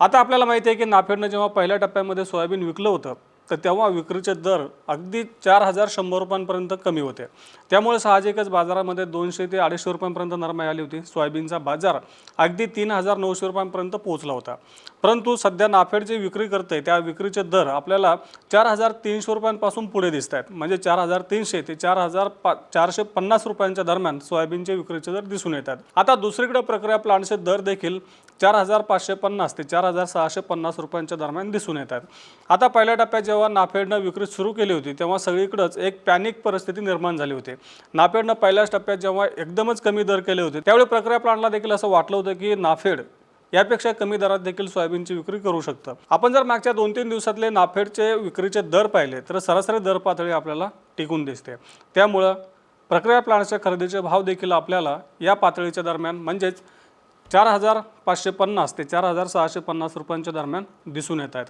आता आपल्याला माहिती आहे की नाफेडनं जेव्हा पहिल्या टप्प्यामध्ये सोयाबीन विकलं होतं तर तेव्हा विक्रीचे दर अगदी चार हजार शंभर रुपयांपर्यंत कमी होते. त्यामुळे साहजिकच बाजारामध्ये दोनशे ते अडीचशे रुपयांपर्यंत नरमाई आली होती. सोयाबीनचा बाजार अगदी तीन हजार नऊशे रुपयांपर्यंत पोहोचला होता. परंतु सध्या नाफेड जे विक्री करते त्या विक्रीचे दर आपल्याला चार हजार तीनशे रुपयांपासून पुढे दिसत आहेत म्हणजे चार हजार तीनशे ते चार हजार पा चारशे पन्नास रुपयांच्या दरम्यान सोयाबीनचे विक्रीचे दर दिसून येतात. आता दुसरीकडे प्रक्रिया प्लांटचे दर देखील चार हजार पाचशे पन्नास ते चार हजार सहाशे पन्नास रुपयांच्या दरम्यान दिसून येतात. आता पहिल्या टप्प्यात जेव्हा नाफेडनं विक्री सुरू केली होती तेव्हा सगळीकडंच एक पॅनिक परिस्थिती निर्माण झाली होती. नाफेडनं पहिल्याच टप्प्यात जेव्हा एकदमच कमी दर केले होते त्यावेळी प्रक्रिया प्लांटला देखील असं वाटलं होतं की नाफेड यापेक्षा कमी दरात देखील सोयाबीनची विक्री करू शकतं. आपण जर मागच्या दोन तीन दिवसातले नाफेडचे विक्रीचे दर पाहिले तर सरासरी दर पातळी आपल्याला टिकून दिसते. त्यामुळं प्रक्रिया प्लांटच्या खरेदीचे भाव देखील आपल्याला या पातळीच्या दरम्यान म्हणजेच चार हजार पाचशे पन्नास ते चार हजार सहाशे पन्नास रुपयांच्या दरम्यान दिसून येत आहेत.